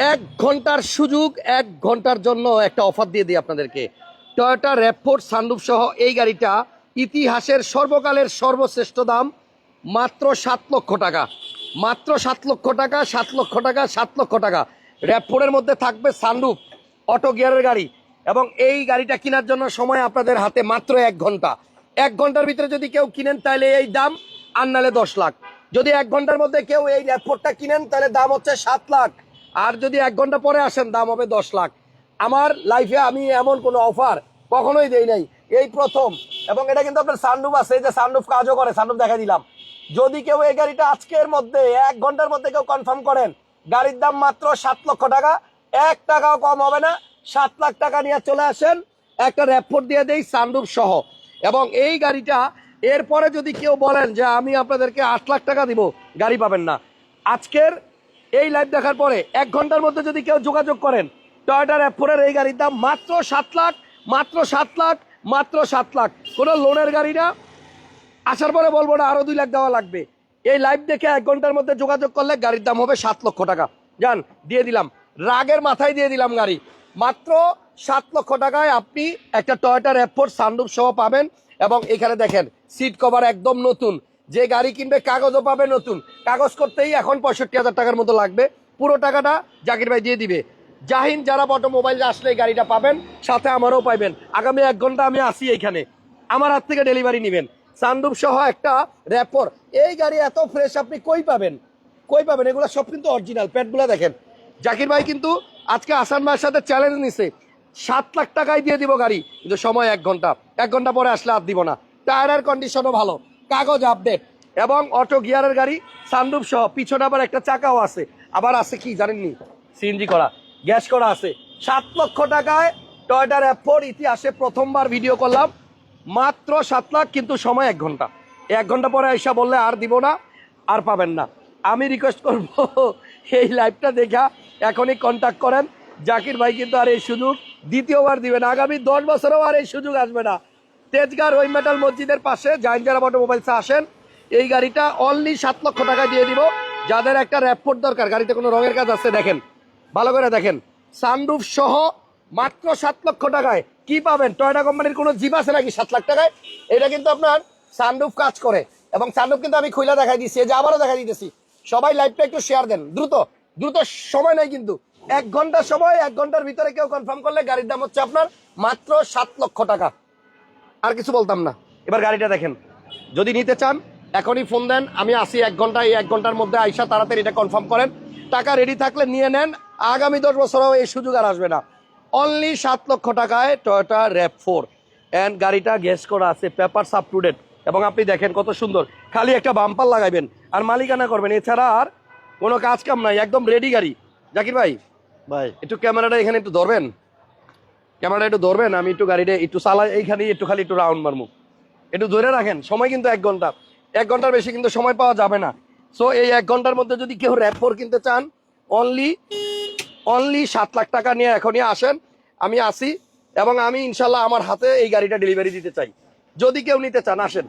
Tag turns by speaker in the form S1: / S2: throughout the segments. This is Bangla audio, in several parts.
S1: এক ঘণ্টার সুযোগ, এক ঘণ্টার জন্য একটা অফার দিয়ে দিই আপনাদেরকে। টয়োটা র্যাপফোর্ড সানরুফ সহ এই গাড়িটা ইতিহাসের সর্বকালের সর্বশ্রেষ্ঠ দাম, মাত্র সাত লক্ষ টাকা। মাত্র সাত লক্ষ টাকা, সাত লক্ষ টাকা, সাত লক্ষ টাকা। র্যাপফোর্ডের মধ্যে থাকবে সানরুফ অটো গিয়ারের গাড়ি এবং এই গাড়িটা কেনার জন্য সময় আপনাদের হাতে মাত্র এক ঘণ্টা। এক ঘণ্টার ভিতরে যদি কেউ কিনেন, তাহলে এই দাম আর নালে দশ লাখ। যদি এক ঘণ্টার মধ্যে কেউ এই র্যাপফোর্ডটা কিনেন, তাহলে দাম হচ্ছে সাত লাখ। আর যদি এক ঘণ্টা পরে আসেন, দাম হবে দশ লাখ। আমার লাইফে আমি এমন কোনো অফার কখনোই দেই নাই। এই প্রথম। এবং এটা কিন্তু আপনার সানরুফ আছে যে সানরুফ কাজও করে সানরুফ দেখা দিলাম। যদি কেউ এই গাড়িটা আজকের মধ্যে, এক ঘণ্টার মধ্যে কেউ কনফার্ম করেন, গাড়ির দাম মাত্র সাত লক্ষ টাকা, এক টাকাও কম হবে না। সাত লাখ টাকা নিয়ে চলে আসেন, একটা র্যাপোর্ট দিয়ে দেই সানরুফ সহ। এবং এই গাড়িটা, এরপরে যদি কেউ বলেন যে আমি আপনাদেরকে আট লাখ টাকা দিব, গাড়ি পাবেন না। আজকের এই লাইভ দেখার পরে এক ঘণ্টার মধ্যে যদি কেউ যোগাযোগ করেন টয়োটা র্যাপোর্টের এই গাড়ির দাম মাত্র সাত লাখ, মাত্র সাত লাখ, মাত্র সাত লাখ। কোনো লোনের গাড়ি না। আসার পরে বলব না, আরও দুই লাখ দেওয়া লাগবে। এই লাইভ দেখে এক ঘণ্টার মধ্যে যোগাযোগ করলে গাড়ির দাম হবে সাত লক্ষ টাকা। যান দিয়ে দিলাম। রাগের মাথায় দিয়ে দিলাম গাড়ি। মাত্র সাত লক্ষ টাকায় আপনি একটা টয়োটা র্যাপোর্ট সানরুফ সহ পাবেন। এবং এখানে দেখেন সিট কভার একদম নতুন। যে গাড়ি কিনবে, কাগজও পাবে নতুন। কাগজ করতেই এখন পঁয়ষট্টি হাজার টাকার মতো লাগবে। পুরো টাকাটা জাকির ভাই দিয়ে দিবে। জাহিন, যারা অটোমোবাইল আসলে এই গাড়িটা পাবেন, সাথে আমারও পাইবেন। আগামী এক ঘণ্টা আমি আসি এইখানে আমার হাত থেকে ডেলিভারি নেবেন। সানরুফ সহ একটা র্যাপর এই গাড়ি এত ফ্রেশ আপনি কই পাবেন? কই পাবেন? এগুলো সব কিন্তু অরিজিনাল প্যাডগুলো দেখেন। জাকির ভাই কিন্তু আজকে আসান ভাইয়ের সাথে চ্যালেঞ্জ নিছে। সাত লাখ টাকায় দিয়ে দিব গাড়ি, কিন্তু সময় এক ঘণ্টা। এক ঘণ্টা পরে আসলে আর দিব না। টায়ারের কন্ডিশনও ভালো। কাগজ আপডেট এবং অটো গিয়ারের গাড়ি সানরুফ সহ পিছনে আবার একটা চাকাও আছে। আবার আছে কি জানেননি? সিএনজি করা, গ্যাস করা আছে। সাত লক্ষ টাকায় টয়টার অ্যাপোর ইতিহাসে প্রথমবার ভিডিও করলাম। মাত্র সাত লাখ, কিন্তু সময় এক ঘণ্টা। এক ঘণ্টা পরে আইসা বললে আর দিব না, আর পাবেন না। আমি রিকোয়েস্ট করব, এই লাইভটা দেখা, এখনই কন্ট্যাক্ট করেন। জাকির ভাই কিন্তু আর এই সুযোগ দ্বিতীয়বার দিবেন আগামী দশ বছরেও আর এই সুযোগ আসবে না। তেজগার ওই মেটাল মসজিদের পাশে জাইনজারা অটোমোবাইলসে আসেন। এই গাড়িটা অনলি সাত লক্ষ টাকা দিয়ে দিব। যাদের একটা র্যাপোর্ট দরকার, গাড়িতে কোনো রঙের কাজ আছে, দেখেন। ভালো করে দেখেন। সানরুফ সহ মাত্র সাত লক্ষ টাকায়। কি পাবেন? টয়টা কোম্পানির কোনো জিপ আছে নাকি সাত লাখ টাকায়? এটা কিন্তু আপনার সানরুফ কাজ করে। এবং সানরুফ কিন্তু আমি খুইলা দেখাই দিচ্ছি যে আবারও দেখা দিতেছি। সবাই লাইভটা একটু শেয়ার দেন। দ্রুত দ্রুত সময় নেই কিন্তু। এক ঘণ্টার সময়, এক ঘণ্টার ভিতরে কেউ কনফার্ম করলে গাড়ির দাম হচ্ছে আপনার মাত্র সাত লক্ষ টাকা। আর কিছু বলতাম না। এবার গাড়িটা দেখেন। যদি নিতে চান এখনই ফোন দেন। আমি আসি এক ঘণ্টা এই এক ঘণ্টার মধ্যে আইসা তাড়াতাড়ি এটা কনফার্ম করেন। টাকা রেডি থাকলে নিয়ে নেন। আগামী দশ বছরও এই সুযোগ আর আসবে না। অনলি সাত লক্ষ টাকায় টয়োটা র্যাপ ফোর অ্যান্ড গাড়িটা গ্যাস করা আছে পেপার আপ টু ডেট এবং আপনি দেখেন কত সুন্দর। খালি একটা বাম্পার লাগাইবেন। আর মালিকানা করবেন। এছাড়া আর কোনো কাজ কাম নাই। একদম রেডি গাড়ি। জাকির ভাই
S2: ভাই।
S1: একটু ক্যামেরাটা এখানে একটু ধরবেন? ক্যামেরাটা একটু ধরবেন, আমি একটু গাড়িটা একটু চালাই এইখানে একটু খালি একটু রাউন্ড মারমু। একটু ধরে রাখেন, সময় কিন্তু এক ঘণ্টা। এক ঘণ্টার বেশি কিন্তু সময় পাওয়া যাবে না। সো এই এক ঘণ্টার মধ্যে যদি কেউ র্যাপ ফোর কিনতে চান অনলি অনলি সাত লাখ টাকা নিয়ে এখনই আসেন, আমি আসি এবং আমি ইনশাল্লাহ আমার হাতে এই গাড়িটা ডেলিভারি দিতে চাই। যদি কেউ নিতে চান, আসেন।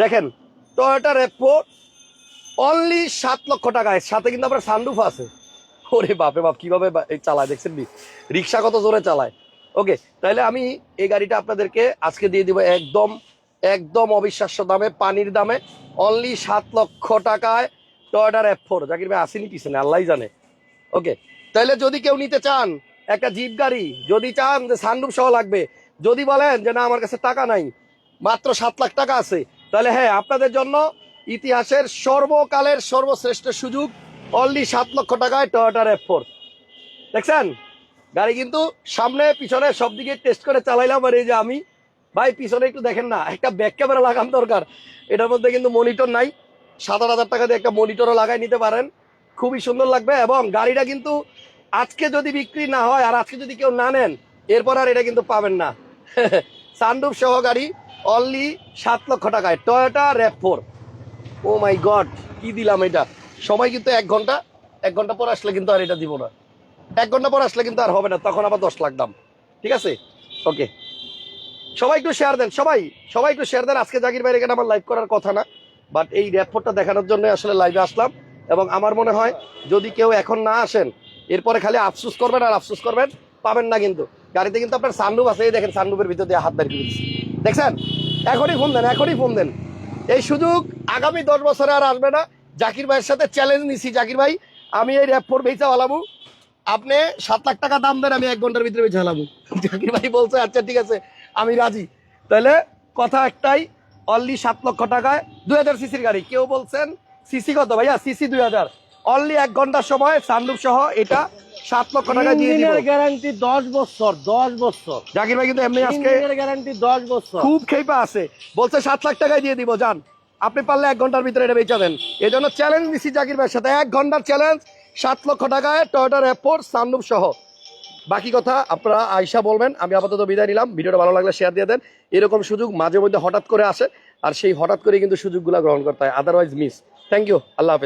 S1: দেখেন টয়োটা র্যাপো অনলি সাত লক্ষ টাকায়। সাথে কিন্তু আপনার সানরুফ আছে। ওরে বাপে বাপ, কীভাবে চালায়, দেখছেন রিক্সা কত জোরে চালায়। ওকে তাহলে আমি এই গাড়িটা আপনাদেরকে আজকে দিয়ে দিব একদম একদম অবিশ্বাস্য দামে, পানির দামে অনলি সাত লক্ষ টাকায় টয়োটার এফ ফোর জাকির ভাই, আসেনি পিছনে আল্লাহ জানে। ওকে তাহলে যদি কেউ নিতে চান একটা জিপ গাড়ি, যদি চান যে সানরুফ সহ লাগবে, যদি বলেন যে না, আমার কাছে টাকা নাই, মাত্র সাত লাখ টাকা আছে, তাহলে হ্যাঁ আপনাদের জন্য ইতিহাসের সর্বকালের সর্বশ্রেষ্ঠ সুযোগ অনলি সাত লক্ষ টাকায় টয়োটার এফ ফোর দেখছেন? গাড়ি কিন্তু সামনে, পিছনে সব দিকে টেস্ট করে চালাইলাম আর এই যে আমি। ভাই, পিছনে একটু দেখেন না, একটা ব্যাক ক্যামেরা লাগান দরকার। এটার মধ্যে কিন্তু মনিটর নাই। সাত আট হাজার টাকা দিয়ে একটা মনিটরও লাগাই নিতে পারেন। খুবই সুন্দর লাগবে এবং গাড়িটা কিন্তু আজকে যদি বিক্রি না হয় আর আজকে যদি কেউ না নেন, এরপর আর এটা কিন্তু পাবেন না। সানরুফ সহ গাড়ি অনলি সাত লক্ষ টাকায়। Toyota RAV four oh my god কি দিলাম এটা? সময় কিন্তু এক ঘণ্টা এক ঘণ্টা পর আসলে কিন্তু আর এটা দিব না। এক ঘণ্টা পর আসলে কিন্তু আর হবে না, তখন আবার দশ লাখ দাম। ঠিক আছে? ওকে সবাই একটু শেয়ার দেন, সবাই সবাই একটু শেয়ার দেন। আজকে ভাইয়ের এখানে আমার লাইভ করার কথা না বাট এই র্যাপোর্টটা দেখানোর জন্য আসলে লাইভে আসলাম, এবং আমার মনে হয় যদি কেউ এখন না আসেন, এরপরে খালি আফসোস করবেন আর আফসোস করবেন, পাবেন না কিন্তু। গাড়িতে কিন্তু আপনার সানরুফ আছে, এই দেখেন সানরুফের ভিতর দিয়ে হাত বের করে দিচ্ছি। দেখছেন? এখনই ফোন দেন, এখনই ফোন দেন। এই সুযোগ আগামী দশ বছরে আর আসবে না। জাকির ভাইয়ের সাথে চ্যালেঞ্জ নিছি, জাকির ভাই। আমি এই র্যাপ ফোর বেচা হলামু আপনি সাত লাখ টাকা দাম দেন আমি এক ঘণ্টার ভিতরে বেচে হলামু জাকির ভাই বলছে আচ্ছা ঠিক আছে আমি রাজি। তাহলে কথা একটাই অনলি সাত লক্ষ টাকায় দুই হাজার সিসির গাড়ি। কেউ বলছেন সিসি কত ভাইয়া? সিসি দুই হাজার। অনলি এক ঘণ্টার সময় সানরুফ সহ এটা সাত লক্ষ টাকা দিয়ে দিব।
S2: গ্যারান্টি দশ বছর দশ বছর।
S1: জাকির ভাই কিন্তু এমনি আজকে
S2: গ্যারান্টি দশ বছর।
S1: খুব খেপা আছে। বলছে সাত লাখ টাকায় দিয়ে দিব যান। আপনি পারলে এক ঘণ্টার ভিতরে এটা বেচা দেন। এই জন্য চ্যালেঞ্জ দিচ্ছি জাকির ভাইয়ের সাথে। এক ঘণ্টার চ্যালেঞ্জ সাত লক্ষ টাকায় টয়টার র্যাপোর সানরুফ সহ। বাকি কথা আপনারা আয়সা বলবেন, আমি আপাতত বিদায় নিলাম। ভিডিওটা ভালো লাগলে শেয়ার দিয়ে দেন। এরকম সুযোগ মাঝে মধ্যে হঠাৎ করে আসে, আর সেই হঠাৎ করে কিন্তু সুযোগগুলো গ্রহণ করতে হয় আদারওয়াইজ মিস থ্যাংক ইউ আল্লাহ হাফেজ।